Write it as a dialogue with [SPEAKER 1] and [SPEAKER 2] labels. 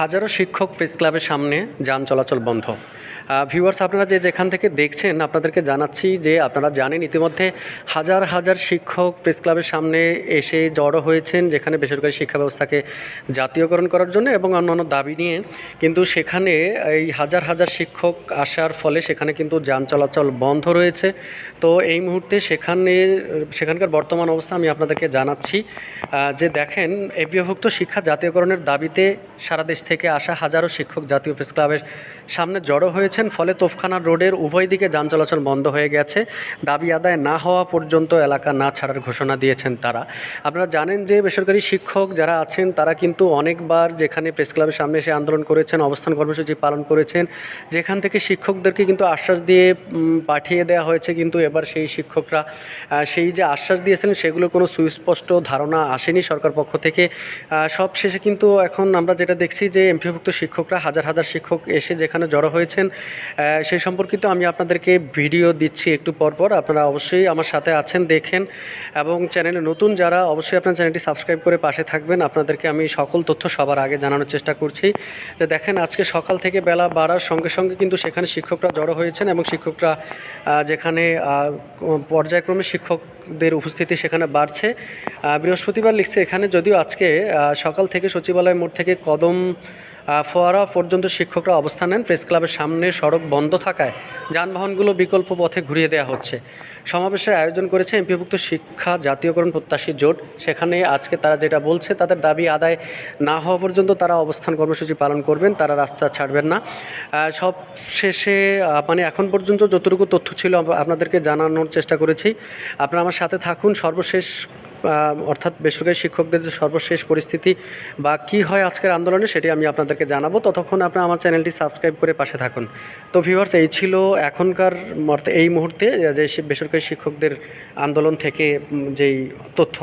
[SPEAKER 1] হাজারো শিক্ষক প্রেস ক্লাবের সামনে যান চলাচল বন্ধ। ভিউয়ার্স আপনারা যে যেখান থেকে দেখছেন, আপনাদেরকে জানাচ্ছি যে আপনারা জানেন ইতিমধ্যে হাজার হাজার শিক্ষক প্রেস ক্লাবের সামনে এসে জড়ো হয়েছেন, যেখানে বেসরকারি শিক্ষা ব্যবস্থাকে জাতীয়করণ করার জন্য এবং অন্যান্য দাবি নিয়ে। কিন্তু সেখানে এই হাজার হাজার শিক্ষক আসার ফলে সেখানে কিন্তু যান চলাচল বন্ধ রয়েছে। তো এই মুহূর্তে সেখানে, সেখানকার বর্তমান অবস্থা আমি আপনাদেরকে জানাচ্ছি যে দেখেন এবিভুক্ত শিক্ষা জাতীয়করণের দাবিতে সারা দেশ থেকে আসা হাজারো শিক্ষক জাতীয় প্রেস ক্লাবের সামনে জড়ো হয়েছেন ফলে তোফখানা রোডের উভয় দিকে যান চলাচল বন্ধ হয়ে গেছে। দাবি আদায় না হওয়া পর্যন্ত এলাকা না ছাড়ার ঘোষণা দিয়েছেন তারা। আপনারা জানেন যে বেসরকারি শিক্ষক যারা আছেন, তারা কিন্তু অনেকবার যেখানে প্রেস ক্লাবের সামনে এসে আন্দোলন করেছেন, অবস্থান কর্মসূচি পালন করেছেন, যেখান থেকে শিক্ষকদেরকে কিন্তু আশ্বাস দিয়ে পাঠিয়ে দেওয়া হয়েছে। কিন্তু এবার সেই শিক্ষকরা সেই যে আশ্বাস দিয়েছিলেন সেগুলোর কোনো সুস্পষ্ট ধারণা আসেনি সরকার পক্ষ থেকে। সব শেষে কিন্তু এখন আমরা যেটা দেখছি যে এমপিভুক্ত শিক্ষকরা, হাজার হাজার শিক্ষক এসে যেখানে জড়ো হয়েছেন সেই সম্পর্কিত আমি আপনাদেরকে ভিডিও দিচ্ছি একটু পর পর। আপনারা অবশ্যই আমার সাথে আছেন, দেখেন এবং চ্যানেলে নতুন যারা অবশ্যই আপনার চ্যানেলটি সাবস্ক্রাইব করে পাশে থাকবেন। আপনাদেরকে আমি সকল তথ্য সবার আগে জানানোর চেষ্টা করছি। যে দেখেন, আজকে সকাল থেকে বেলা বাড়ার সঙ্গে সঙ্গে কিন্তু সেখানে শিক্ষকরা জড়ো হয়েছেন এবং শিক্ষকরা যেখানে পর্যায়ক্রমে শিক্ষকদের উপস্থিতি সেখানে বাড়ছে। বৃহস্পতিবার লিখছে এখানে, যদিও আজকে সকাল থেকে সচিবালয় মোড় থেকে কদম ফোয়ারা পর্যন্ত শিক্ষকরা অবস্থান নেন। প্রেস ক্লাবের সামনে সড়ক বন্ধ থাকায় যানবাহনগুলো বিকল্প পথে ঘুরিয়ে দেওয়া হচ্ছে। সমাবেশের আয়োজন করেছে এমপিভুক্ত শিক্ষা জাতীয়করণ প্রত্যাশী জোট। সেখানে আজকে তারা যেটা বলছে, তাদের দাবি আদায় না হওয়া পর্যন্ত তারা অবস্থান কর্মসূচি পালন করবেন, তারা রাস্তা ছাড়বেন না। সব শেষে মানে এখন পর্যন্ত যতটুকু তথ্য ছিল আপনাদেরকে জানানোর চেষ্টা করেছি। আপনারা আমার সাথে থাকুন। সর্বশেষ অর্থাৎ বেসরকারি শিক্ষকদের যে সর্বশেষ পরিস্থিতি বা কি হয় আজকের আন্দোলনে সেটি আমি আপনাদেরকে জানাব। ততক্ষণ আপনারা আমার চ্যানেলটি সাবস্ক্রাইব করে পাশে থাকুন। তো ভিউয়ার্স এই ছিল এখনকার এই মুহূর্তে যে বেসরকারি শিক্ষকদের আন্দোলন থেকে যেই তথ্য।